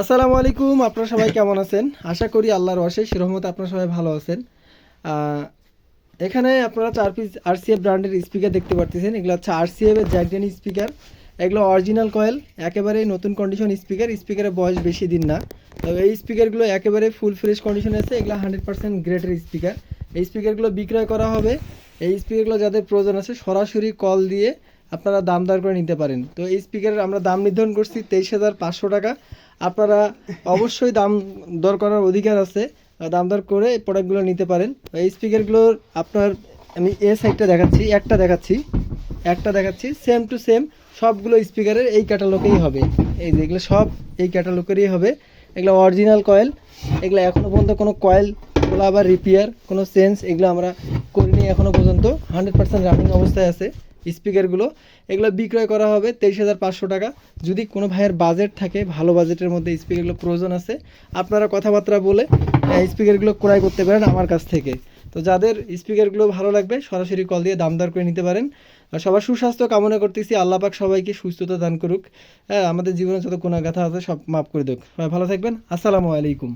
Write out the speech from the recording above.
আসসালামু আলাইকুম, আপনারা সবাই কেমন আছেন? আশা করি আল্লাহর অশেষ রহমতে আপনারা সবাই ভালো আছেন। এখানে আপনারা চার পিস আরসিএফ ব্র্যান্ডের স্পিকার দেখতে পারতেছেন। এগুলো হচ্ছে আরসিএফ এর জ্যাকডেন স্পিকার এগুলো অরিজিনাল কয়েল একেবারে নতুন কন্ডিশন স্পিকার স্পিকারের বয়স বেশি দিন না। তবে এই স্পিকারগুলো একেবারে ফুল ফ্রেশ কন্ডিশনে আছে। এগুলো হান্ড্রেড পার্সেন্ট গ্রেটের স্পিকার এই স্পিকারগুলো বিক্রয় করা হবে। এই স্পিকারগুলো যাদের প্রয়োজন আছে, সরাসরি কল দিয়ে আপনারা দাম দর করে নিতে পারেন। তো এই স্পিকারের আমরা দাম নির্ধারণ করছি তেইশ হাজার পাঁচশো টাকা। আপনারা অবশ্যই দাম দর করার অধিকার আছে। দাম দর করে প্রোডাক্টগুলো নিতে পারেন। এই স্পিকারগুলোর আপনার আমি এ সাইডটা দেখাচ্ছি, একটা দেখাচ্ছি একটা দেখাচ্ছি সেম টু সেম সবগুলো স্পিকারের এই ক্যাটালগেই হবে। এই যে এগুলো সব এই ক্যাটালগেরই হবে। এগুলো অরিজিনাল কয়েল এগুলো এখনও পর্যন্ত কোনো কয়েল আবার রিপেয়ার কোনো চেঞ্জ এগুলো আমরা করিনি এখনও পর্যন্ত। হান্ড্রেড পার্সেন্ট রানিং অবস্থায় আছে। স্পিকারগুলো এগুলো বিক্রয় করা হবে তেইশ হাজার পাঁচশো টাকা। যদি কোনো ভাইয়ের বাজেট থাকে, ভালো বাজেটের মধ্যে স্পিকারগুলো প্রয়োজন আছে, আপনারা কথাবার্তা বলে স্পিকারগুলো ক্রয় করতে পারেন আমার কাছ থেকে। তো যাদের স্পিকারগুলো ভালো লাগবে, সরাসরি কল দিয়ে দাম দর করে নিতে পারেন। আর সবার সুস্বাস্থ্য কামনা করতেছি, আল্লাহ পাক সবাইকে সুস্থতা দান করুক। হ্যাঁ আমাদের জীবনে যত কোনো গাথা আছে, সব মাফ করে দেখ সবাই ভালো থাকবেন, আসসালামু আলাইকুম।